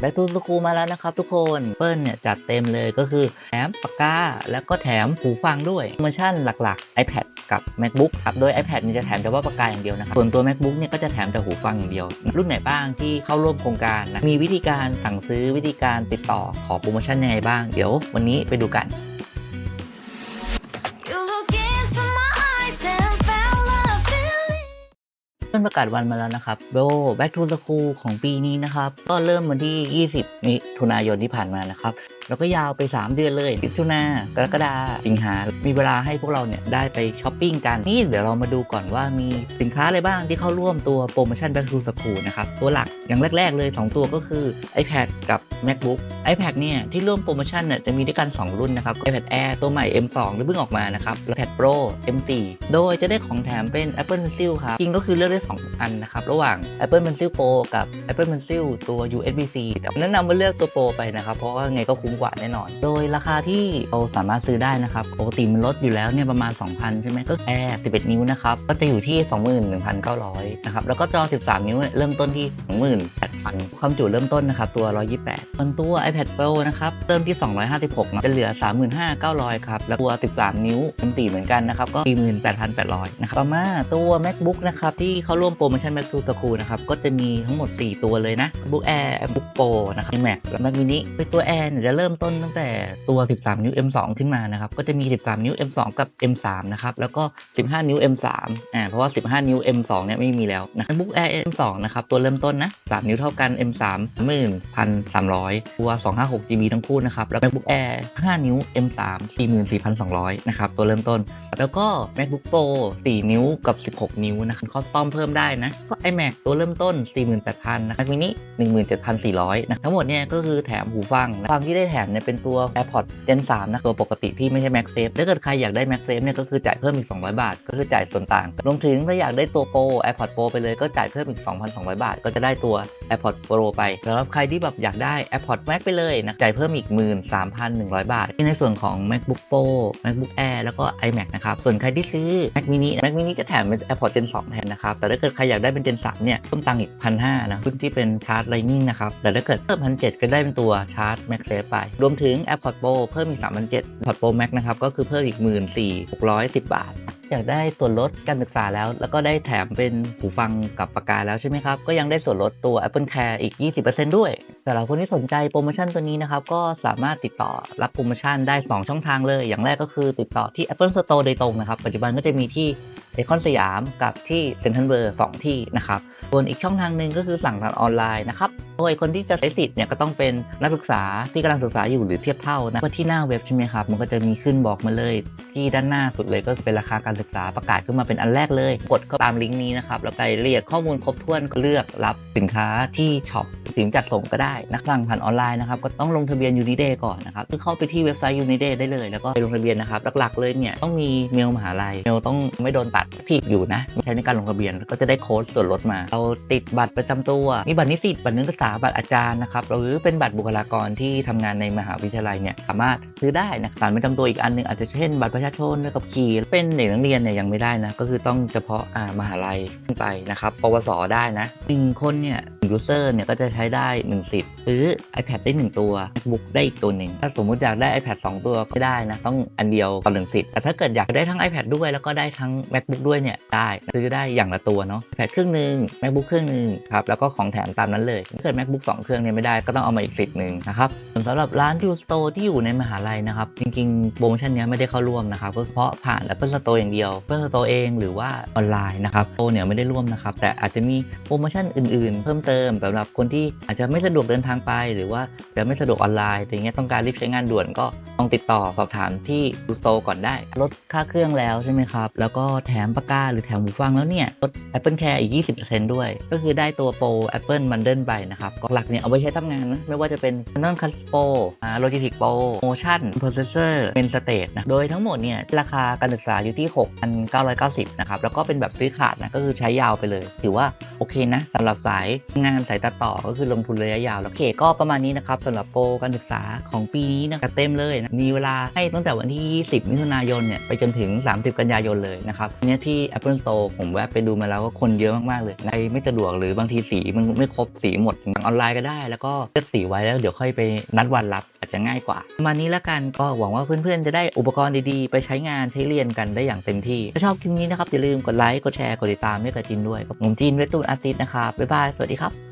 แบทูสคูมาแล้วนะครับทุกคนเปิ้ลเนี่ยจัดเต็มเลยก็คือแถมปากกา แล้วก็แถมหูฟังด้วยโปรโมชั่นหลักๆ iPad กับ MacBook ครับโดย iPad นี่จะแถมแต่ว่าปากกาอย่างเดียวนะครับส่วนตัว MacBook เนี่ยก็จะแถมแต่หูฟังอย่างเดียว รุ่นไหนบ้างที่เข้าร่วมโครงการนะมีวิธีการสั่งซื้อวิธีการติดต่อขอโปรโมชั่นยังไงบ้างเดี๋ยว วันนี้ไปดูกัน เริ่มประกาศวันมาแล้วนะครับโบ Back to School ของปีนี้นะครับ ก็เริ่มวันที่ 20มิถุนายนที่ผ่านมานะครับ แล้วก็ยาวไป 3 เดือนเลยมิถุนากรกฎาสิงหา มีเวลาให้พวกเราเนี่ยได้ไปช้อปปิ้งกัน นี่เดี๋ยวเรามาดูก่อนว่ามีสินค้าอะไรบ้างที่เข้าร่วมตัวโปรโมชั่น Back to School นะครับ ตัวหลักอย่างแรก ๆ เลย 2 ตัวก็คือ iPad กับ MacBook iPad เนี่ยที่ร่วมโปรโมชั่นเนี่ยจะมีด้วยกัน 2 รุ่นนะครับ iPad Air ตัวใหม่ M2 ที่เพิ่งออกมานะครับ iPad Pro M4 โดยจะได้ของแถมเป็น Apple Pencil ครับจริงก็คือเลือกได้ 2 อันนะครับระหว่าง Apple Pencil Pro กับ Apple Pencil ตัว USB-C แต่แนะนำว่าเลือกตัว Pro ไปนะครับเพราะว่าไงก็คุ้มกว่าแน่นอน โดยราคาที่เราสามารถซื้อได้นะครับปกติมันลดอยู่แล้วเนี่ยประมาณ 2,000 ใช่ไหมก็แอร์11 นิ้วนะครับก็จะอยู่ที่ 21,900นะครับแล้วก็จอ 13 นิ้วเริ่มต้นที่ 28,000 ความจุเริ่มต้นนะครับตัว 128ส่วนตัว iPad Pro นะครับเริ่มที่ 256นะจะเหลือ 35,900ครับแล้วตัว 13 นิ้ว M4 เหมือนกันนะครับก็48,800นะครับต่อมาตัว MacBook นะครับที่เข้าร่วมโปรโมชั่น Mac to School นะครับก็จะมีทั้งหมด 4 ตัวเลยนะ MacBook Air MacBook Pro นะครับ Mac และ Mac mini ในตัว Air เนี่ยจะเริ่มต้นตั้งแต่ตัว 13 นิ้ว M2 ขึ้นมานะครับ ก็จะมี 13 นิ้ว M2 กับ M3 นะครับ แล้วก็ 15 นิ้ว M3 อ่า เพราะว่า 15 นิ้ว M2 เนี่ยไม่มีแล้วนะ MacBook Air M2 นะครับ ตัวเริ่มต้นนะ 3 นิ้วเท่ากัน M3 11,300 ตัว 256 GB ทั้งคู่นะครับ แล้ว MacBook Air 5 นิ้ว M3 44,200 นะครับ ตัวเริ่มต้น แล้วก็ MacBook Pro 4 นิ้วกับ 16 นิ้วนะครับคอสตอมเพิ่มได้นะ ก็ iMac ตัวเริ่มต้น 48,000 นะ Mac mini 17,400 นะ ทั้งหมดเนี่ยก็คือแถมหูฟังนะฟังที่ได้แถมเนี่ยเป็นตัว AirPods Gen 3นะตัวปกติที่ไม่ใช่ MagSafe ถ้าเกิดใครอยากได้ MagSafe เนี่ยก็คือจ่ายเพิ่มอีก 200 บาท ก็คือจ่ายส่วนต่าง รวมถึงถ้าอยากได้ตัว Pro AirPods Pro ไปเลยก็จ่ายเพิ่มอีก 2,200 บาท ก็จะได้ตัว AirPods Pro ไปสำหรับใครที่แบบอยากได้ AirPods Max ไปเลยนะจ่ายเพิ่มอีก 13,100 บาทในส่วนของ MacBook Pro MacBook Air แล้วก็ iMac นะครับส่วนใครที่ซื้อ Mac mini Mac mini จะแถมเป็น AirPods Gen 2 แทนนะครับแต่ถ้าเกิดใครอยากได้เป็น Gen 3เนี่ยต้องตังค์อีก1,500นะรุ่นที่เป็นชาร์จ Lightning นะครับแต่ถ้าเกิดเพิ่ม1,700ก็ได้เป็นตัวชาร์จ MagSafe ไปรวมถึง AirPod Pro เพิ่มอีก 3,700 AirPod Pro Max นะครับ ก็คือเพิ่มอีก 14,610 บาท อยากได้ส่วนลดการศึกษาแล้ว แล้วก็ได้แถมเป็นหูฟังกับปากกาแล้วใช่ไหมครับ ก็ยังได้ส่วนลดตัว Apple Care อีก 20%ด้วยสำหรับคนที่สนใจโปรโมชั่นตัวนี้นะครับ ก็สามารถติดต่อรับโปรโมชั่นได้ 2 ช่องทางเลย อย่างแรกก็คือติดต่อที่ Apple Store โดยตรงนะครับ ปัจจุบันก็จะมีที่ไอคอนสยามกับที่เซ็นทรัลเวิร์สองที่นะครับ ส่วนอีกช่องทางหนึ่งก็คือสั่งทางออนไลน์นะครับ โดยคนที่จะใช้สิทธิ์เนี่ยก็ต้องเป็นนักศึกษาที่กำลังศึกษาอยู่หรือเทียบเท่านะที่หน้าเว็บใช่ไหมครับ มันก็จะมีขึ้นบอกมาเลย ที่ด้านหน้าสุดเลยก็เป็นราคาการศึกษาประกาศขึ้นมาเป็นอันแรกเลย กดเข้าตามลิงก์นี้นะครับแล้วรายละเอียดข้อมูลครบถ้วนเลือกรับสินค้าที่ช็อปถึงจัดส่งก็ได้นักสั่งผ่านออนไลน์นะครับก็ต้องลงทะเบียนยูนิเดย์ก่อนนะครับคือเข้าไปที่เว็บไซต์ยูนิเดย์ได้เลย แล้วก็ไปลงทะเบียนนะครับหลักๆเลยเนี่ยต้องมีเมลมหาลัยเมลต้องไม่โดนตัดผิดอยู่นะใช้ในการลงทะเบียนก็จะได้โค้ดส่วนลดมาเราติดบัตรประจำตัว มีบัตรนิสิตบัตรนักศึกษาบัตรอาจารย์นะครับหรือเป็นบัตรบุคลากรที่ทำงานในมหาวิทยาลัยเนี่ยสามารถซื้อได้นะบัตรประจำตัวอีกอันหนึงอาจจะเช่นบัตรประชาชนใบขับขี่เป็นเด็กนักเรียนเนี่ยยังไม่ได้นะก็คือต้องเฉพาะอ่ามหาลัยขึ้นไปนะครับปวสได้นะหนึ่งคนเนี่ยยูเซอร์เนี่ยก็จะใช้ได้1สิทธิ์ ซื้อ iPad ได้ 1 ตัว MacBook ได้อีกตัวหนึ่งถ้าสมมุติอยากได้ iPad 2 ตัวก็ได้นะ ต้องอันเดียวต่อหนึ่งสิทธิ์แต่ถ้าเกิดอยากได้ทั้ง iPad ด้วยแล้วก็ได้ทั้ง MacBook ด้วยเนี่ยได้ซื้อได้อย่างละตัวเนาะ iPad เครื่องหนึ่ง MacBook เครื่องหนึ่งครับแล้วก็ของแถมตามนั้นเลยถ้าเกิด MacBook 2 เครื่องเนี่ยไม่ได้ก็ต้องเอามาอีกสิทธิ์หนึ่งนะครับส่วนสำหรับร้าน u Store ที่อยู่ในมหาลัยนะครับจริงๆโปรโมชั่นเนี้ยไม่ได้เข้าร่วมนะครับก็เฉพาะผ่าน Apple Store อย่างเดียว Apple Store เองหรือว่าออนไลน์นะครับโตเนี่ยไม่ได้ร่วมนะครับแต่อาจจะมีโปรโมชั่นอื่น ๆ เพิ่มเติมสำหรับคนที่อาจจะไม่สะดวกเดินทางไป หรือว่าจะไม่สะดวกออนไลน์แต่อย่างเงี้ยต้องการรีบใช้งานด่วนก็ลองติดต่อสอบถามที่ u Store ก่อนได้ ลดค่าเครื่องแล้วใช่ไหมครับ แล้วก็แถมปากกาหรือแถมหูฟังแล้วเนี่ยลด Apple Care อีก 20%ด้วย ก็คือได้ตัวโปร Apple Bundle ไปนะครับก็หลักเนี่ยเอาไปใช้ทำงานนะไม่ว่าจะเป็น Canon c u s Pro อ่า Logitech Pro Motion Processor Main Stage นะโดยทั้งหมดเนี่ยราคาการศึกษาอยู่ที่ 6,990 นะครับ แล้วก็เป็นแบบซื้อขาดนะก็คือใช้ยาวไปเลย ถือว่าโอเคนะสำหรับสายงานสายตัดต่อก็คือลงทุนระยะยาวแล้วเคก็ประมาณนี้นะครับสำหรับโปรการศึกษาของปีนี้นะจัดเต็มเลยนะมีเวลาให้ตั้งแต่วันที่ 20 มิถุนายนเนี่ยไปจนถึง 30 กันยายนเลยนะครับเนี่ยที่ Apple Store ผมแวะไปดูมาแล้วก็คนเยอะมากๆเลยใครไม่สะดวกหรือบางทีสีมันไม่ครบสีหมดสั่งออนไลน์ก็ได้ แล้วก็เลือกสีไว้แล้วเดี๋ยวค่อยไปนัดวันรับอาจจะง่ายกว่าประมาณนี้แล้วกันก็หวังว่าเพื่อนๆจะได้อุปกรณ์ดีๆ ไปใช้งานใช้เรียนกันได้อย่างเต็มที่ถ้าชอบคลิปนี้นะครับอย่าลืมกดไลค์กดแชร์กดติดตามให้กับจินด้วยผมจินเวทูนอาร์ติสนะครับบ๊ายบายสวัสดีครับ